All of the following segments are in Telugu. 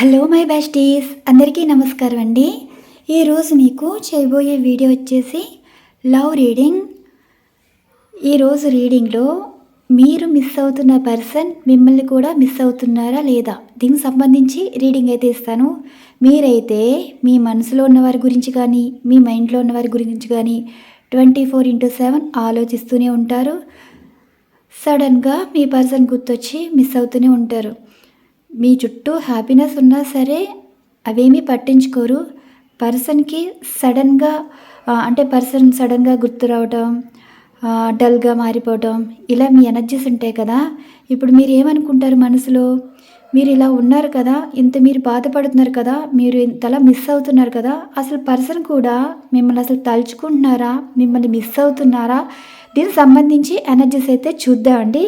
హలో మై బెస్టీస్ అందరికీ నమస్కారం అండి. ఈరోజు మీకు చేయబోయే వీడియో వచ్చేసి లవ్ రీడింగ్. ఈరోజు రీడింగ్లో మీరు మిస్ అవుతున్న పర్సన్ మిమ్మల్ని కూడా మిస్ అవుతున్నారా లేదా? దీనికి సంబంధించి రీడింగ్ అయితే ఇస్తాను. మీరైతే మీ మనసులో ఉన్నవారి గురించి కానీ మీ మైండ్లో ఉన్నవారి గురించి కానీ ట్వంటీ ఫోర్ ఇంటూ సెవెన్ ఆలోచిస్తూనే ఉంటారు. సడన్గా మీ పర్సన్ గుర్తొచ్చి మిస్ అవుతూనే ఉంటారు. మీ చుట్టూ హ్యాపీనెస్ ఉన్నా సరే అవేమీ పట్టించుకోరు. పర్సన్కి సడన్గా అంటే పర్సన్ సడన్గా గుర్తు రావటం డల్గా మారిపోవటం ఇలా మీ ఎనర్జీస్ ఉంటాయి కదా. ఇప్పుడు మీరు ఏమనుకుంటారు మనసులో? మీరు ఇలా ఉన్నారు కదా ఇంత మీరు బాధపడుతున్నారు కదా మీరు ఇంతలా మిస్ అవుతున్నారు కదా అసలు పర్సన్ కూడా మిమ్మల్ని అసలు తలుచుకుంటున్నారా? మిమ్మల్ని మిస్ అవుతున్నారా? దీనికి సంబంధించి ఎనర్జీస్ అయితే చూద్దామండి.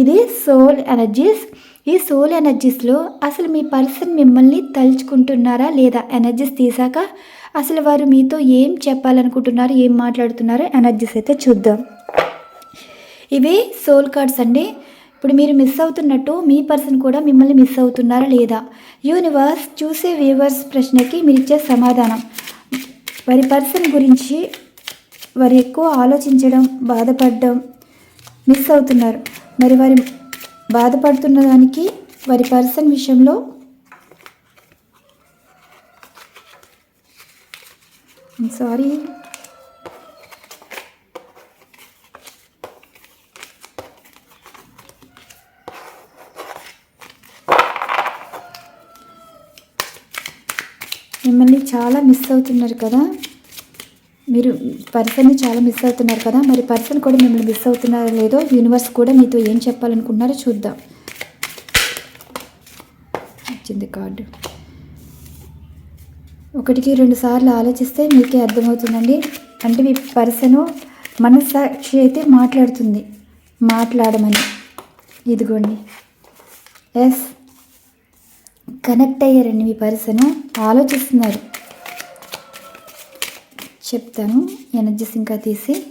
ఇది సోల్ ఎనర్జీస్ ఈ సోల్ ఎనర్జీస్లో అసలు మీ పర్సన్ మిమ్మల్ని తలుచుకుంటున్నారా లేదా? ఎనర్జీస్ తీసాక అసలు వారు మీతో ఏం చెప్పాలనుకుంటున్నారు ఏం మాట్లాడుతున్నారో ఎనర్జీస్ అయితే చూద్దాం. ఇవి సోల్ కార్డ్స్ అండి. ఇప్పుడు మీరు మిస్ అవుతున్నట్టు మీ పర్సన్ కూడా మిమ్మల్ని మిస్ అవుతున్నారా లేదా? యూనివర్స్ చూసే వ్యూవర్స్ ప్రశ్నకి మీరు ఇచ్చే సమాధానం. వారి పర్సన్ గురించి వారు ఎక్కువ ఆలోచించడం బాధపడడం మిస్ అవుతున్నారు. మరి వారి బాధపడుతున్న దానికి వారి పర్సన్ విషయంలో సారీ మిమ్మల్ని చాలా మిస్ అవుతున్నారు కదా. మీరు పర్సన్ని చాలా మిస్ అవుతున్నారు కదా మరి పర్సన్ కూడా మిమ్మల్ని మిస్ అవుతున్నారో లేదో యూనివర్స్ కూడా మీతో ఏం చెప్పాలనుకున్నారో చూద్దాం. వచ్చింది కార్డు. ఒకటికి రెండు సార్లు ఆలోచిస్తే మీకే అర్థమవుతుందండి. అంటే మీ పర్సను మనస్సాక్షి అయితే మాట్లాడుతుంది. మాట్లాడమని. ఇదిగోండి. ఎస్. కనెక్ట్ అయ్యారండి మీ పర్సను. ఆలోచిస్తున్నారు. చెప్తాను. ఎనర్జీ ఇంకా తీసి.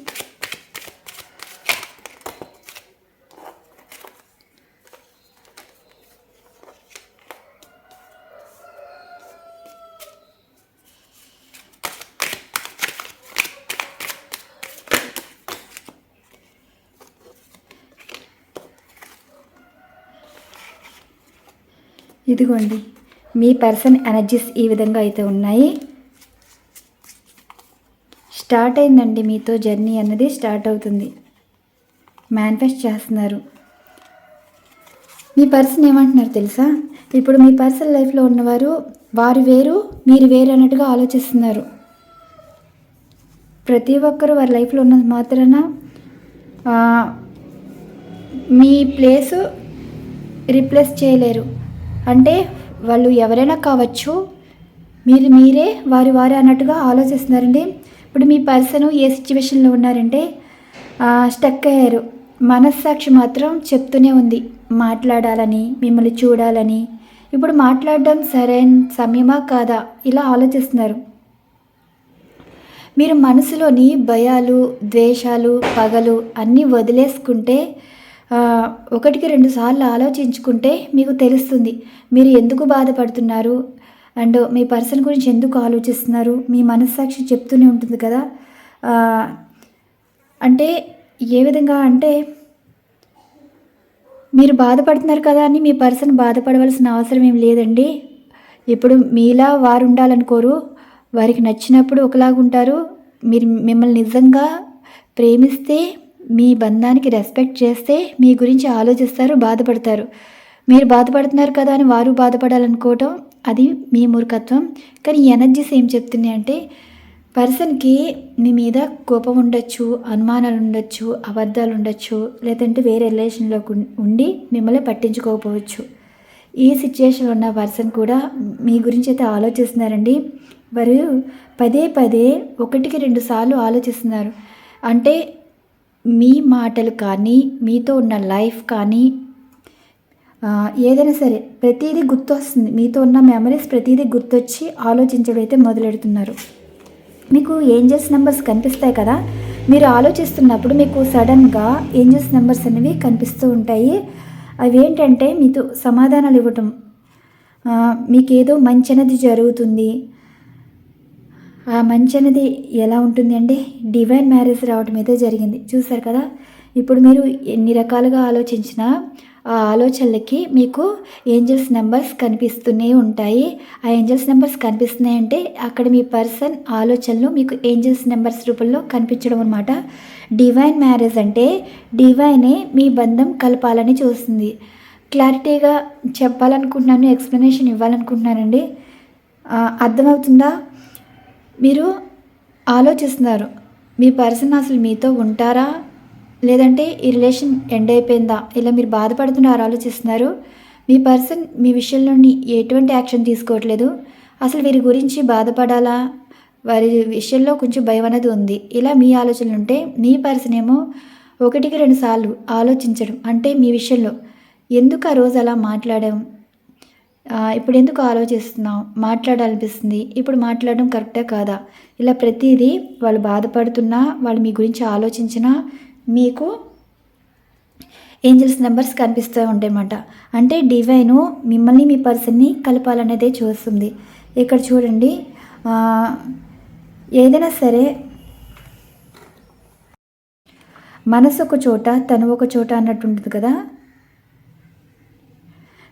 ఇదిగోండి. మీ పర్సన్ ఎనర్జీస్ ఈ విధంగా అయితే ఉన్నాయి. స్టార్ట్ అయిందండి మీతో జర్నీ అన్నది స్టార్ట్ అవుతుంది. మేనిఫెస్ట్ చేస్తున్నారు. మీ పర్సన్ ఏమంటున్నారు తెలుసా? ఇప్పుడు మీ పర్సన్ లైఫ్లో ఉన్నవారు వారు వేరు మీరు వేరు అన్నట్టుగా ఆలోచిస్తున్నారు. ప్రతి ఒక్కరు వారి లైఫ్లో ఉన్నది మాత్రాన మీ ప్లేసు రీప్లేస్ చేయలేరు. అంటే వాళ్ళు ఎవరైనా కావచ్చు మీరు మీరే వారి వారే అన్నట్టుగా ఆలోచిస్తున్నారండి. ఇప్పుడు మీ పర్సన్ ఏ సిచ్యువేషన్లో ఉన్నారంటే స్టక్ అయ్యారు. మనస్సాక్షి మాత్రం చెప్తూనే ఉంది మాట్లాడాలని మిమ్మల్ని చూడాలని. ఇప్పుడు మాట్లాడడం సరైన సమయమా కాదా? ఇలా ఆలోచిస్తున్నారు. మీరు మనసులోని భయాలు ద్వేషాలు పగలు అన్నీ వదిలేసుకుంటే ఒకటికి రెండు సార్లు ఆలోచించుకుంటే మీకు తెలుస్తుంది మీరు ఎందుకు బాధపడుతున్నారు? అండ్ మీ పర్సన్ గురించి ఎందుకు ఆలోచిస్తున్నారు? మీ మనస్సాక్షి చెప్తూనే ఉంటుంది కదా. అంటే ఏ విధంగా అంటే మీరు బాధపడుతున్నారు కదా అని మీ పర్సన్ బాధపడవలసిన అవసరం ఏం లేదండి. ఇప్పుడు మీలా వారు ఉండాలనుకోరు. వారికి నచ్చినప్పుడు ఒకలాగా ఉంటారు. మీరు మిమ్మల్ని నిజంగా ప్రేమిస్తే మీ బంధానికి రెస్పెక్ట్ చేస్తే మీ గురించి ఆలోచిస్తారు బాధపడతారు. మీరు బాధపడుతున్నారు కదా అని వారు బాధపడాలనుకోవటం అది మీ మూర్ఖత్వం. కానీ ఎనర్జీస్ ఏం చెప్తున్నాయి అంటే పర్సన్కి మీ మీద కోపం ఉండొచ్చు అనుమానాలు ఉండొచ్చు అబద్ధాలు ఉండొచ్చు లేదంటే వేరే రిలేషన్లో ఉండి మిమ్మల్ని పట్టించుకోకపోవచ్చు. ఈ సిచ్యుయేషన్లో ఉన్న పర్సన్ కూడా మీ గురించి అయితే ఆలోచిస్తున్నారండి. వారు పదే పదే ఒకటికి రెండు సార్లు ఆలోచిస్తున్నారు. అంటే మీ మాటలు కానీ మీతో ఉన్న లైఫ్ కానీ ఏదైనా సరే ప్రతిదీ గుర్తొస్తుంది. మీతో ఉన్న మెమరీస్ ప్రతిదీ గుర్తొచ్చి ఆలోచించడం అయితే మొదలెడుతున్నారు. మీకు ఏంజల్స్ నెంబర్స్ కనిపిస్తాయి కదా? మీరు ఆలోచిస్తున్నప్పుడు మీకు సడన్గా ఏంజల్స్ నెంబర్స్ అనేవి కనిపిస్తూ ఉంటాయి. అవి ఏంటంటే మీతో సమాధానాలు ఇవ్వటం. మీకేదో మంచి అనేది జరుగుతుంది. ఆ మంచి అనేది ఎలా ఉంటుంది అంటే డివైన్ మ్యారేజ్ రావడం అయితే జరిగింది. చూసారు కదా? ఇప్పుడు మీరు ఎన్ని రకాలుగా ఆలోచించినా ఆలోచనలకి మీకు ఏంజల్స్ నెంబర్స్ కనిపిస్తూనే ఉంటాయి. ఆ ఏంజల్స్ నెంబర్స్ కనిపిస్తున్నాయి అంటే అక్కడ మీ పర్సన్ ఆలోచనలు మీకు ఏంజల్స్ నెంబర్స్ రూపంలో కనిపించడం అనమాట డివైన్ మ్యారేజ్ అంటే డివైనే మీ బంధం కలపాలని చూస్తుంది. క్లారిటీగా చెప్పాలనుకుంటున్నాను ఎక్స్ప్లెనేషన్ ఇవ్వాలనుకుంటున్నానండి. అర్థమవుతుందా? మీరు ఆలోచిస్తున్నారు. మీ పర్సన్ అసలు మీతో ఉంటారా? లేదంటే ఈ రిలేషన్ ఎండ్ అయిపోయిందా? ఇలా మీరు బాధపడుతున్నారు ఆలోచిస్తున్నారు. మీ పర్సన్ మీ విషయంలోని ఎటువంటి యాక్షన్ తీసుకోవట్లేదు. అసలు వీరి గురించి బాధపడాలా? వారి విషయంలో కొంచెం భయం అనేది ఉంది. ఇలా మీ ఆలోచనలు ఉంటే మీ పర్సన్ ఏమో ఒకటికి రెండు సార్లు ఆలోచించడం. అంటే మీ విషయంలో ఎందుకు ఆ రోజు అలా మాట్లాడాం? ఇప్పుడు ఎందుకు ఆలోచిస్తున్నాం? మాట్లాడాలనిపిస్తుంది. ఇప్పుడు మాట్లాడడం కరెక్టే కాదా? ఇలా ప్రతిదీ వాళ్ళు బాధపడుతున్నా వాళ్ళు మీ గురించి ఆలోచించినా మీకు ఏంజల్స్ నెంబర్స్ కనిపిస్తూ ఉంటాయన్నమాట. అంటే డివైను మిమ్మల్ని మీ పర్సన్ని కలపాలనేదే చూస్తుంది. ఇక్కడ చూడండి ఏదైనా సరే మనసు ఒక చోట తను ఒక చోట అన్నట్టు ఉంటుంది కదా.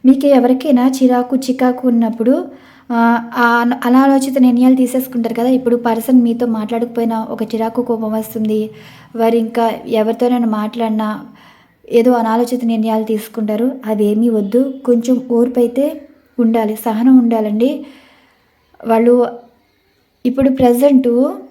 మీకు ఎవరికైనా చిరాకు చికాకు ఉన్నప్పుడు అనాలోచిత నిర్ణయాలు తీసేసుకుంటారు కదా. ఇప్పుడు పర్సన్ మీతో మాట్లాడకపోయినా ఒక చిరాకు కోపం వస్తుంది. వారు ఇంకా ఎవరితోనైనా మాట్లాడినా ఏదో అనాలోచిత నిర్ణయాలు తీసుకుంటారు. అదేమీ వద్దు. కొంచెం ఓర్పు అయితే ఉండాలి. సహనం ఉండాలండి. వాళ్ళు ఇప్పుడు ప్రజెంట్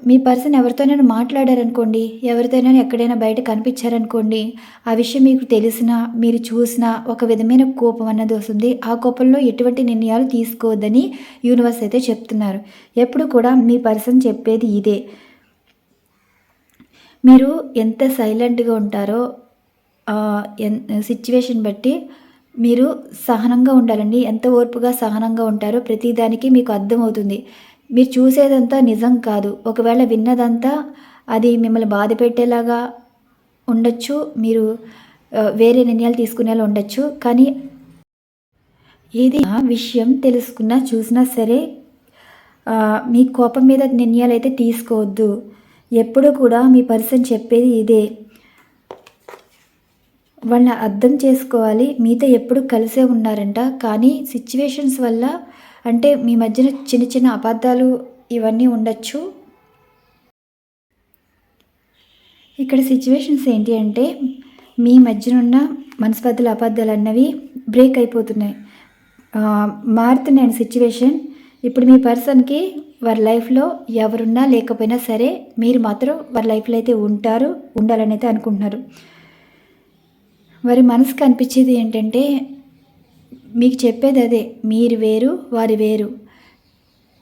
మీ పర్సన్ ఎవరితోనైనా మాట్లాడారనుకోండి ఎవరితోనైనా ఎక్కడైనా బయట కనిపించారనుకోండి ఆ విషయం మీకు తెలిసినా మీరు చూసినా ఒక విధమైన కోపం అన్నది వస్తుంది. ఆ కోపంలో ఎటువంటి నిర్ణయాలు తీసుకోవద్దని యూనివర్స్ అయితే చెప్తున్నారు. ఎప్పుడు కూడా మీ పర్సన్ చెప్పేది ఇదే. మీరు ఎంత సైలెంట్గా ఉంటారో సిచ్యువేషన్ బట్టి మీరు సహనంగా ఉండాలండి. ఎంత ఓర్పుగా సహనంగా ఉంటారో ప్రతిదానికి మీకు అర్థమవుతుంది. మీరు చూసేదంతా నిజం కాదు. ఒకవేళ విన్నదంతా అది మిమ్మల్ని బాధ పెట్టేలాగా ఉండొచ్చు మీరు వేరే నిర్ణయాలు తీసుకునేలా ఉండొచ్చు కానీ ఏది విషయం తెలుసుకున్నా చూసినా సరే మీ కోపం మీద నిర్ణయాలు అయితే తీసుకోవద్దు. ఎప్పుడు కూడా మీ పర్సన్ చెప్పేది ఇదే. వాళ్ళని అర్థం చేసుకోవాలి. మీతో ఎప్పుడు కలిసే ఉన్నారంట. కానీ సిచ్యువేషన్స్ వల్ల అంటే మీ మధ్యన చిన్న చిన్న అబద్ధాలు ఇవన్నీ ఉండొచ్చు. ఇక్కడ సిచ్యువేషన్స్ ఏంటి అంటే మీ మధ్యన ఉన్న మనస్పర్ధలు అబద్ధాలు అన్నవి బ్రేక్ అయిపోతున్నాయి. ఆ, మారుతున్నాయి సిచ్యువేషన్ ఇప్పుడు మీ పర్సన్కి వారి లైఫ్లో ఎవరున్నా లేకపోయినా సరే మీరు మాత్రం వారి లైఫ్లో అయితే ఉంటారు ఉండాలని అయితే అనుకుంటున్నారు. వారి మనసుకు అనిపించేది ఏంటంటే మీకు చెప్పేది అదే మీరు వేరు వారి వేరు.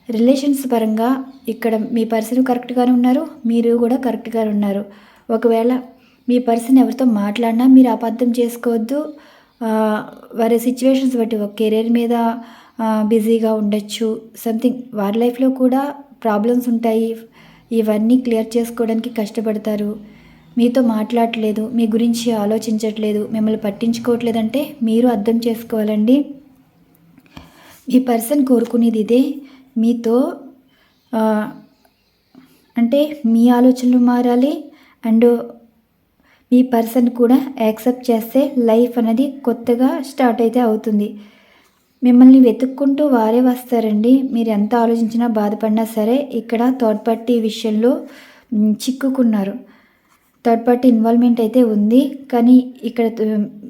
రిలేషన్స్ పరంగా ఇక్కడ మీ పర్సన్ కరెక్ట్గానే ఉన్నారు మీరు కూడా కరెక్ట్గానే ఉన్నారు. ఒకవేళ మీ పర్సన్ ఎవరితో మాట్లాడినా మీరు అబద్ధం చేసుకోవద్దు. వారి సిచ్యువేషన్స్ బట్టి ఒక కెరీర్ మీద బిజీగా ఉండొచ్చు. సంథింగ్ వారి లైఫ్లో కూడా ప్రాబ్లమ్స్ ఉంటాయి. ఇవన్నీ క్లియర్ చేసుకోవడానికి కష్టపడతారు. మీతో మాట్లాడట్లేదు మీ గురించి ఆలోచించట్లేదు మిమ్మల్ని పట్టించుకోవట్లేదంటే మీరు అర్థం చేసుకోవాలండి. మీ పర్సన్ కోరుకునేది ఇదే. మీతో అంటే మీ ఆలోచనలు మారాలి. అండ్ మీ పర్సన్ కూడా యాక్సెప్ట్ చేస్తే లైఫ్ అనేది కొత్తగా స్టార్ట్ అయితే అవుతుంది. మిమ్మల్ని వెతుక్కుంటూ వారే వస్తారండి. మీరు ఎంత ఆలోచించినా బాధపడినా సరే ఇక్కడ థర్డ్ పార్టీ విషయంలో చిక్కుకున్నారు. థర్డ్ పార్టీ ఇన్వాల్వ్మెంట్ అయితే ఉంది కానీ ఇక్కడ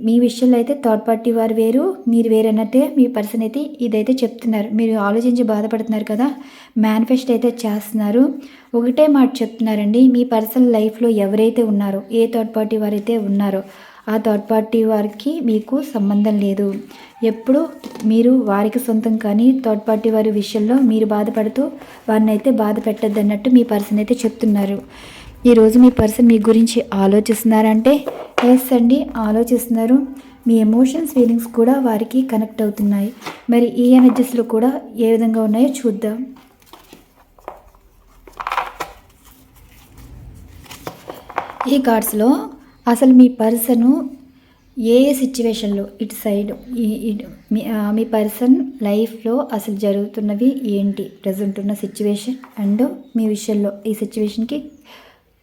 మీ విషయంలో అయితే థర్డ్ పార్టీ వారు వేరు మీరు వేరన్నట్టే మీ పర్సన్ అయితే ఇదైతే చెప్తున్నారు. మీరు ఆలోచించి బాధపడుతున్నారు కదా మేనిఫెస్ట్ అయితే చేస్తున్నారు. ఒకటే మాట చెప్తున్నారండి మీ పర్సనల్ లైఫ్లో ఎవరైతే ఉన్నారో ఏ థర్డ్ పార్టీ వారైతే ఉన్నారో ఆ థర్డ్ పార్టీ వారికి మీకు సంబంధం లేదు. ఎప్పుడు మీరు వారికి సొంతం కానీ థర్డ్ పార్టీ వారి విషయంలో మీరు బాధపడుతూ వారిని అయితే బాధ పెట్టద్దు అన్నట్టు మీ పర్సన్ అయితే చెప్తున్నారు. ఈరోజు మీ పర్సన్ మీ గురించి ఆలోచిస్తున్నారంటే ఎస్ అండి ఆలోచిస్తున్నారు. మీ ఎమోషన్స్ ఫీలింగ్స్ కూడా వారికి కనెక్ట్ అవుతున్నాయి. మరి ఈ ఎనర్జీస్లో కూడా ఏ విధంగా ఉన్నాయో చూద్దాం. ఈ కార్డ్స్లో అసలు మీ పర్సను ఏ ఏ సిచ్యువేషన్లో ఇటు సైడ్ ఈ- మీ మీ పర్సన్ లైఫ్లో అసలు జరుగుతున్నవి ఏంటి? ప్రజెంట్ ఉన్న సిచ్యువేషన్ అండ్ మీ విషయంలో ఈ సిచ్యువేషన్కి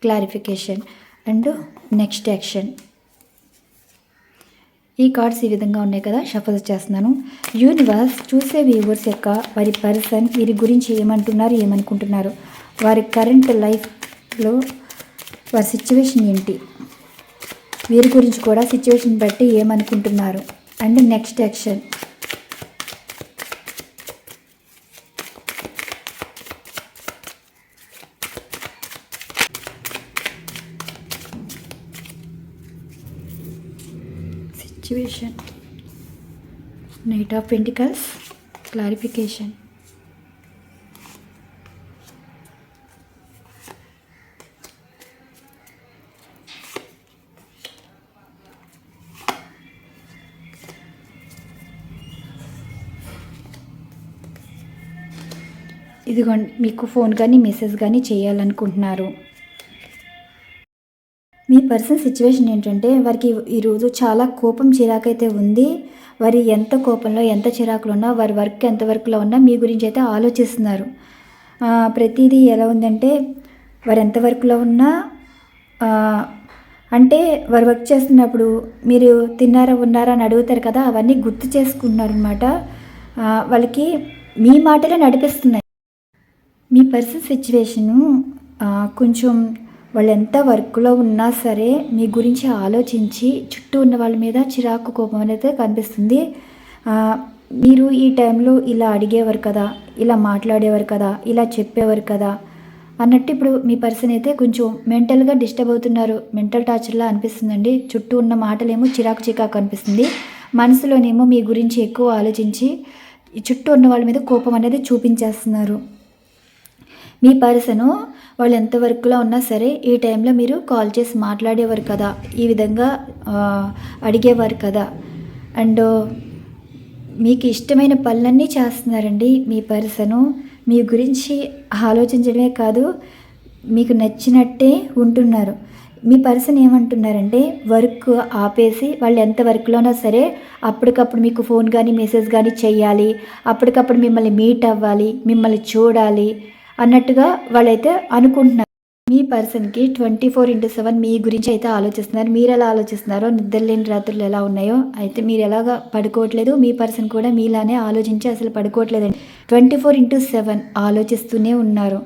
క్లారిఫికేషన్ అండ్ నెక్స్ట్ యాక్షన్ ఈ కార్డ్స్ ఈ విధంగా ఉన్నాయి కదా షఫల్ చేస్తున్నాను. యూనివర్స్ చూసే వ్యూవర్స్ యొక్క వారి పర్సన్ వీరి గురించి ఏమంటున్నారు ఏమనుకుంటున్నారు? వారి కరెంట్ లైఫ్లో వారి సిచ్యువేషన్ ఏంటి? వీరి గురించి కూడా సిచ్యువేషన్ బట్టి ఏమనుకుంటున్నారు? And next action situation knight of pentacles clarification ఇదిగోండి మీకు ఫోన్ కానీ మెసేజ్ కానీ చేయాలనుకుంటున్నారు. మీ పర్సన్ సిచ్యువేషన్ ఏంటంటే వారికి ఈరోజు చాలా కోపం చిరాకైతే ఉంది. వారి ఎంత కోపంలో ఎంత చిరాకులో ఉన్నా వారి వర్క్ ఎంత వర్క్లో ఉన్నా మీ గురించి అయితే ఆలోచిస్తున్నారు. ప్రతిదీ ఎలా ఉందంటే వారు ఎంత వర్క్లో ఉన్నా అంటే వారు వర్క్ చేస్తున్నప్పుడు మీరు తిన్నారా ఉన్నారా అని అడుగుతారు కదా అవన్నీ గుర్తు చేసుకున్నారు అనమాట వాళ్ళకి మీ మాటలే నడిపిస్తున్నాయి. మీ పర్సన్ సిచ్యువేషను కొంచెం వాళ్ళు ఎంత వర్క్లో ఉన్నా సరే మీ గురించి ఆలోచించి చుట్టూ ఉన్న వాళ్ళ మీద చిరాకు కోపం అనేది కనిపిస్తుంది. మీరు ఈ టైంలో ఇలా అడిగేవారు కదా ఇలా మాట్లాడేవారు కదా ఇలా చెప్పేవారు కదా అన్నట్టు ఇప్పుడు మీ పర్సన్ అయితే కొంచెం మెంటల్గా డిస్టర్బ్ అవుతున్నారు. మెంటల్ టార్చర్లా అనిపిస్తుందండి. చుట్టూ ఉన్న మాటలేమో చిరాకు చికాకు అనిపిస్తుంది మనసులోనేమో మీ గురించి ఎక్కువ ఆలోచించి చుట్టూ ఉన్న వాళ్ళ మీద కోపం అనేది చూపించేస్తున్నారు. మీ పర్సను వాళ్ళు ఎంత వర్క్లో ఉన్నా సరే ఈ టైంలో మీరు కాల్ చేసి మాట్లాడేవారు కదా ఈ విధంగా అడిగేవారు కదా. అండ్ మీకు ఇష్టమైన పనులన్నీ చేస్తున్నారండి మీ పర్సను. మీ గురించి ఆలోచించడమే కాదు మీకు నచ్చినట్టే ఉంటున్నారు. మీ పర్సన్ ఏమంటున్నారంటే వర్క్ ఆపేసి వాళ్ళు ఎంత వర్క్లో ఉన్నా సరే అప్పటికప్పుడు మీకు ఫోన్ కానీ మెసేజ్ కానీ చేయాలి. అప్పటికప్పుడు మిమ్మల్ని మీట్ అవ్వాలి మిమ్మల్ని చూడాలి. అన్నట్టుగా వాళ్ళైతే అనుకుంటున్నారు. మీ పర్సన్కి ట్వంటీ ఫోర్ ఇంటూ సెవెన్ మీ గురించి అయితే ఆలోచిస్తున్నారు. మీరు ఎలా ఆలోచిస్తున్నారో నిద్రలేని రాత్రులు ఎలా ఉన్నాయో అయితే మీరు ఎలాగా పడుకోవట్లేదు మీ పర్సన్ కూడా మీలానే ఆలోచించి అసలు పడుకోవట్లేదండి. ట్వంటీ ఫోర్ ఇంటూ సెవెన్ ఆలోచిస్తూనే ఉన్నారు.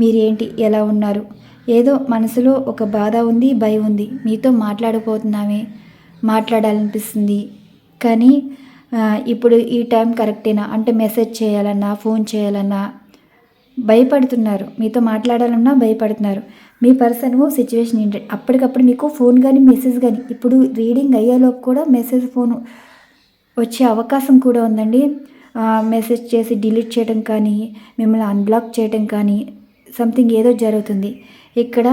మీరేంటి ఎలా ఉన్నారు? ఏదో మనసులో ఒక బాధ ఉంది భయం ఉంది. మీతో మాట్లాడకపోతున్నామే మాట్లాడాలనిపిస్తుంది. కానీ ఇప్పుడు ఈ టైం కరెక్టేనా? అంటే మెసేజ్ చేయాలన్నా ఫోన్ చేయాలన్నా భయపడుతున్నారు. మీతో మాట్లాడాలన్నా భయపడుతున్నారు. మీ పర్సన్ సిచ్యువేషన్ ఏంటి? అప్పటికప్పుడు మీకు ఫోన్ కానీ మెసేజ్ కానీ ఇప్పుడు రీడింగ్ అయ్యేలోపు కూడా మెసేజ్ ఫోన్ వచ్చే అవకాశం కూడా ఉందండి. మెసేజ్ చేసి డిలీట్ చేయడం కానీ మిమ్మల్ని అన్బ్లాక్ చేయడం కానీ సంథింగ్ ఏదో జరుగుతుంది. ఇక్కడ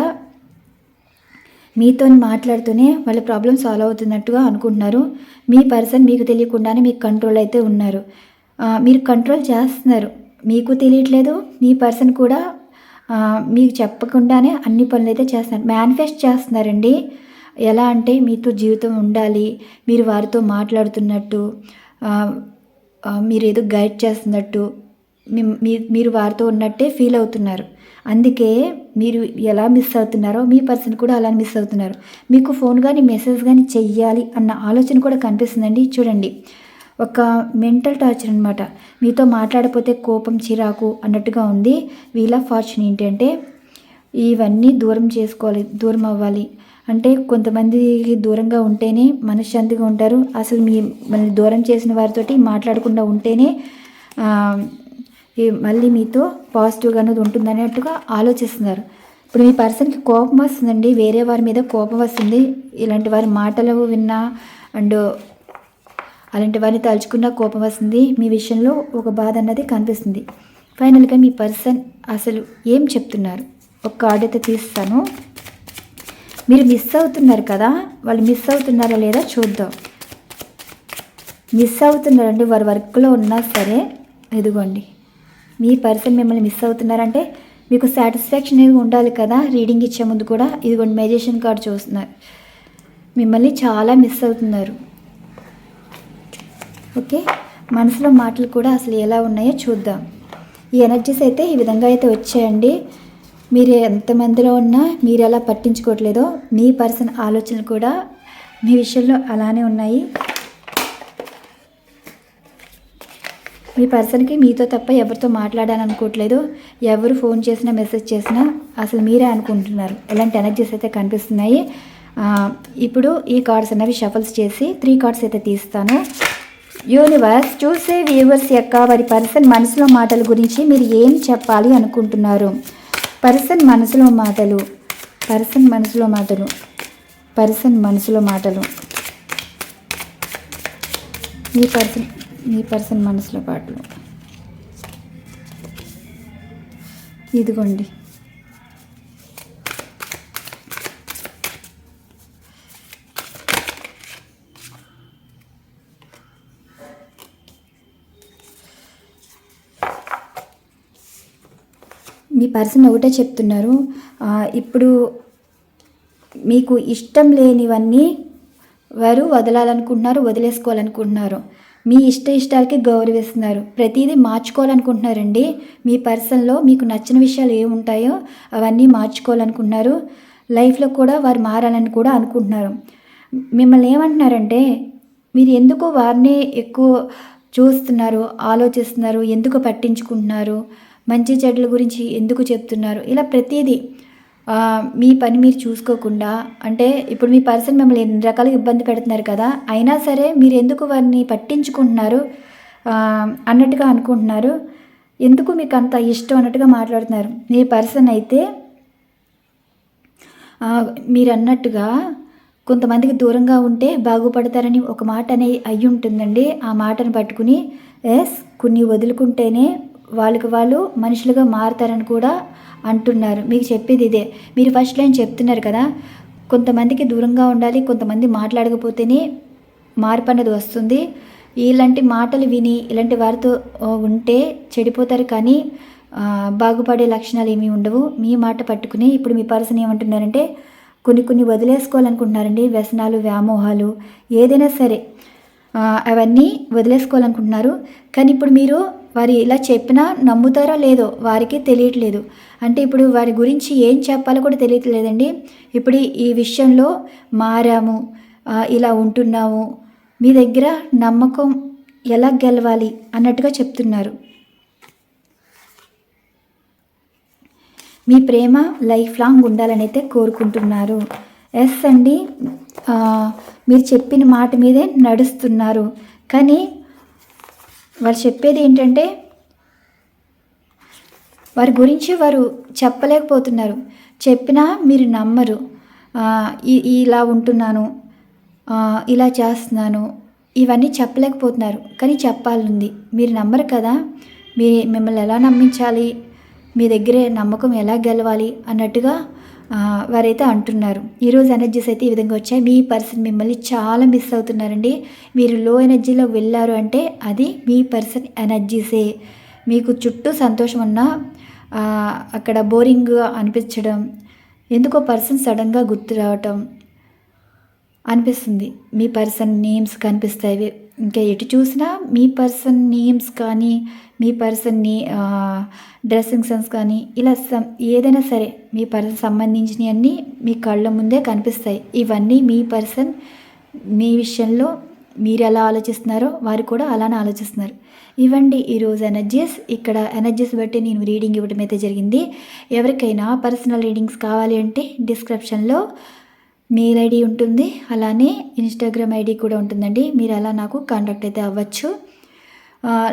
మీతో మాట్లాడుతూనే వాళ్ళ ప్రాబ్లం సాల్వ్ అవుతున్నట్టుగా అనుకుంటున్నారు. మీ పర్సన్ మీకు తెలియకుండానే మీకు కంట్రోల్ అయితే ఉన్నారు. మీరు కంట్రోల్ చేస్తున్నారు. మీకు తెలియట్లేదు మీ పర్సన్ కూడా మీకు చెప్పకుండానే అన్ని పనులు అయితే చేస్తున్నారు. మేనిఫెస్ట్ చేస్తున్నారండి. ఎలా అంటే మీతో జీవితం ఉండాలి మీరు వారితో మాట్లాడుతున్నట్టు మీరు ఏదో గైడ్ చేస్తున్నట్టు మీ- మీ- మీరు వారితో ఉన్నట్టే ఫీల్ అవుతున్నారు. అందుకే మీరు ఎలా మిస్ అవుతున్నారో మీ పర్సన్ కూడా అలా మిస్ అవుతున్నారు. మీకు ఫోన్ కానీ మెసేజ్ కానీ చెయ్యాలి అన్న ఆలోచన కూడా కనిపిస్తుందండి. చూడండి. ఒక మెంటల్ టార్చర్ అనమాట మీతో మాట్లాడపోతే కోపం చిరాకు అన్నట్టుగా ఉంది. వీల్ ఆఫ్ ఫార్చ్యూన్ ఏంటంటే ఇవన్నీ దూరం చేసుకోవాలి దూరం అవ్వాలి. అంటే కొంతమందికి దూరంగా ఉంటేనే మనశ్శాంతిగా ఉంటారు. అసలు మీ మళ్ళీ దూరం చేసిన వారితోటి మాట్లాడకుండా ఉంటేనే మళ్ళీ మీతో పాజిటివ్గా అనేది ఉంటుంది అన్నట్టుగా ఆలోచిస్తున్నారు. ఇప్పుడు మీ పర్సన్కి కోపం వస్తుందండి వేరే వారి మీద కోపం వస్తుంది. ఇలాంటి వారి మాటలు విన్నా అండ్ అలాంటి వారిని తలుచుకున్న కోపం వస్తుంది. మీ విషయంలో ఒక బాధ అన్నది కనిపిస్తుంది. ఫైనల్గా మీ పర్సన్ అసలు ఏం చెప్తున్నారు? ఒక కార్డు అయితే తీస్తాను. మీరు మిస్ అవుతున్నారు కదా? వాళ్ళు మిస్ అవుతున్నారా లేదా చూద్దాం. మిస్ అవుతున్నారండి. వారి వర్క్లో ఉన్నా సరే ఇదిగోండి. మీ పర్సన్ మిమ్మల్ని మిస్ అవుతున్నారంటే మీకు సాటిస్ఫాక్షన్ అనేది ఉండాలి కదా? రీడింగ్ ఇచ్చే ముందు కూడా ఇదిగోండి మెజిషియన్ కార్డ్ చూస్తున్నారు. మిమ్మల్ని చాలా మిస్ అవుతున్నారు. ఓకే? మనసులో మాటలు కూడా అసలు ఎలా ఉన్నాయో చూద్దాం. ఈ ఎనర్జీస్ అయితే ఈ విధంగా అయితే వచ్చాయండి. మీరు ఎంతమందిలో ఉన్నా మీరు ఎలా పట్టించుకోవట్లేదో మీ పర్సన్ ఆలోచనలు కూడా మీ విషయంలో అలానే ఉన్నాయి. మీ పర్సన్కి మీతో తప్ప ఎవరితో మాట్లాడాలనుకోవట్లేదు. ఎవరు ఫోన్ చేసినా మెసేజ్ చేసినా అసలు మీరే అనుకుంటున్నారు. ఎలాంటి ఎనర్జీస్ అయితే కనిపిస్తున్నాయి? ఇప్పుడు ఈ కార్డ్స్ అనేవి షఫల్స్ చేసి త్రీ కార్డ్స్ అయితే తీస్తాను. యూనివర్స్ చూసే వ్యూవర్స్ యొక్క వారి పర్సన్ మనసులో మాటల గురించి మీరు ఏం చెప్పాలి అనుకుంటున్నారు? పర్సన్ మనసులో మాటలు పర్సన్ మనసులో మాటలు పర్సన్ మనసులో మాటలు. మీ పర్సన్ మీ పర్సన్ మనసులో పాటలు ఇదిగోండి. పర్సన్ ఒకటే చెప్తున్నారు. ఇప్పుడు మీకు ఇష్టం లేనివన్నీ వారు వదలాలనుకుంటున్నారు వదిలేసుకోవాలనుకుంటున్నారు. మీ ఇష్ట ఇష్టాలకి గౌరవిస్తున్నారు. ప్రతిదీ మార్చుకోవాలనుకుంటున్నారండి. మీ పర్సన్లో మీకు నచ్చిన విషయాలు ఏముంటాయో అవన్నీ మార్చుకోవాలనుకుంటున్నారు. లైఫ్లో కూడా వారు మారాలని కూడా అనుకుంటున్నారు. మిమ్మల్ని ఏమంటున్నారంటే మీరు ఎందుకు వారిని ఎక్కువ చూస్తున్నారు ఆలోచిస్తున్నారు ఎందుకు పట్టించుకుంటున్నారు? మంచి చెడ్ల గురించి ఎందుకు చెప్తున్నారు? ఇలా ప్రతిదీ మీ పని మీరు చూసుకోకుండా అంటే ఇప్పుడు మీ పర్సన్ మిమ్మల్ని ఎన్ని రకాలుగా ఇబ్బంది పెడుతున్నారు కదా అయినా సరే మీరు ఎందుకు వారిని పట్టించుకుంటున్నారు? అన్నట్టుగా అనుకుంటున్నారు. ఎందుకు మీకు అంత ఇష్టం అన్నట్టుగా మాట్లాడుతున్నారు? మీ పర్సన్ అయితే మీరు అన్నట్టుగా కొంతమందికి దూరంగా ఉంటే బాగుపడతారని ఒక మాట అనే అయ్యి ఉంటుందండి ఆ మాటను పట్టుకుని ఎస్ కొన్ని వదులుకుంటేనే వాళ్ళకి వాళ్ళు మనుషులుగా మారుతారని కూడా అంటున్నారు. మీకు చెప్పేది ఇదే. మీరు ఫస్ట్ లైన్ చెప్తున్నారు కదా కొంతమందికి దూరంగా ఉండాలి కొంతమంది మాట్లాడకపోతేనే మార్పు అనేది వస్తుంది. ఇలాంటి మాటలు విని ఇలాంటి వారితో ఉంటే చెడిపోతారు కానీ బాగుపడే లక్షణాలు ఏమీ ఉండవు. మీ మాట పట్టుకుని ఇప్పుడు మీ పర్సన్ ఏమంటున్నారంటే కొన్ని కొన్ని వదిలేసుకోవాలనుకుంటున్నారండి. వ్యసనాలు వ్యామోహాలు ఏదైనా సరే అవన్నీ వదిలేసుకోవాలనుకుంటున్నారు. కానీ ఇప్పుడు మీరు వారి ఇలా చెప్పినా నమ్ముతారో లేదో వారికి తెలియట్లేదు. అంటే ఇప్పుడు వారి గురించి ఏం చెప్పాలో కూడా తెలియట్లేదండి. ఇప్పుడు ఈ- విషయంలో మారాము ఇలా ఉంటున్నాము మీ దగ్గర నమ్మకం ఎలా గెలవాలి అన్నట్టుగా చెప్తున్నారు. మీ ప్రేమ లైఫ్ లాంగ్ ఉండాలని అయితే కోరుకుంటున్నారు. ఎస్ అండి. మీరు చెప్పిన మాట మీదే నడుస్తున్నారు. కానీ వాళ్ళు చెప్పేది ఏంటంటే వారి గురించి వారు చెప్పలేకపోతున్నారు. చెప్పినా మీరు నమ్మరు. ఇలా ఉంటున్నాను. ఇలా చేస్తున్నాను. ఇవన్నీ చెప్పలేకపోతున్నారు. కానీ చెప్పాలనుంది. మీరు నమ్మరు కదా? మీ మిమ్మల్ని ఎలా నమ్మించాలి? మీ దగ్గరే నమ్మకం ఎలా గెలవాలి? అన్నట్టుగా వారైతే అంటున్నారు. ఈరోజు ఎనర్జీస్ అయితే ఈ విధంగా వచ్చాయి. మీ పర్సన్ మిమ్మల్ని చాలా మిస్ అవుతున్నారండి. మీరు లో ఎనర్జీలో వెళ్ళారు అంటే అది మీ పర్సన్ ఎనర్జీసే మీకు చుట్టూ సంతోషం ఉన్నా అక్కడ బోరింగ్ అనిపించడం ఎందుకో పర్సన్ సడన్గా గుర్తు రావటం అనిపిస్తుంది. మీ పర్సన్ నేమ్స్ కనిపిస్తాయి. ఇంకా ఎటు చూసినా మీ పర్సన్ నేమ్స్ కానీ మీ పర్సన్ని డ్రెస్సింగ్ సెన్స్ కానీ ఇలా సం ఏదైనా సరే మీ పర్సన్ సంబంధించినవన్నీ మీ కళ్ళ ముందే కనిపిస్తాయి. ఇవన్నీ మీ పర్సన్ మీ విషయంలో మీరు ఎలా ఆలోచిస్తున్నారో వారు కూడా అలానే ఆలోచిస్తున్నారు. ఇవ్వండి ఈరోజు ఎనర్జీస్. ఇక్కడ ఎనర్జీస్ బట్టి నేను రీడింగ్ ఇవ్వడం అయితే జరిగింది. ఎవరికైనా పర్సనల్ రీడింగ్స్ కావాలి అంటే డిస్క్రిప్షన్లో మెయిల్ ఐడి ఉంటుంది. అలానే ఇన్స్టాగ్రామ్ ఐడి కూడా ఉంటుందండి. మీరు అలా నాకు కాంటాక్ట్ అయితే అవ్వచ్చు.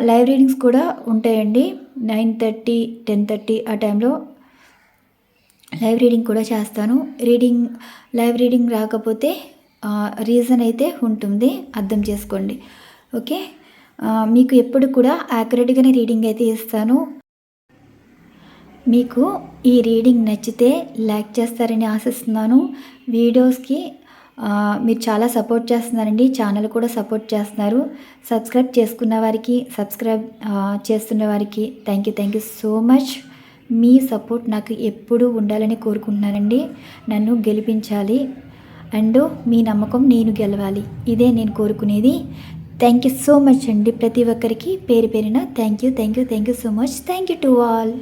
లైవ్ రీడింగ్స్ కూడా ఉంటాయండి. నైన్ థర్టీ టెన్ థర్టీ ఆ టైంలో లైవ్ రీడింగ్ కూడా చేస్తాను. రీడింగ్ లైవ్ రీడింగ్ రాకపోతే రీజన్ అయితే ఉంటుంది. అర్థం చేసుకోండి. ఓకే? మీకు ఎప్పుడు కూడా యాక్యురేట్గానే రీడింగ్ అయితే ఇస్తాను. మీకు ఈ రీడింగ్ నచ్చితే లైక్ చేస్తారని ఆశిస్తున్నాను. వీడియోస్కి మీరు చాలా సపోర్ట్ చేస్తున్నారండి. ఛానల్ కూడా సపోర్ట్ చేస్తున్నారు. సబ్స్క్రైబ్ చేసుకున్న వారికి సబ్స్క్రైబ్ చేస్తున్న వారికి thank you thank you so much me support నాకు ఎప్పుడూ ఉండాలని కోరుకుంటున్నానండి. నన్ను గెలిపించాలి. అండ్ మీ నమ్మకం నేను గెలవాలి. ఇదే నేను కోరుకునేది. థ్యాంక్ యూ సో మచ్ అండి. ప్రతి ఒక్కరికి పేరు పేరిన thank you thank you thank you so much thank you to all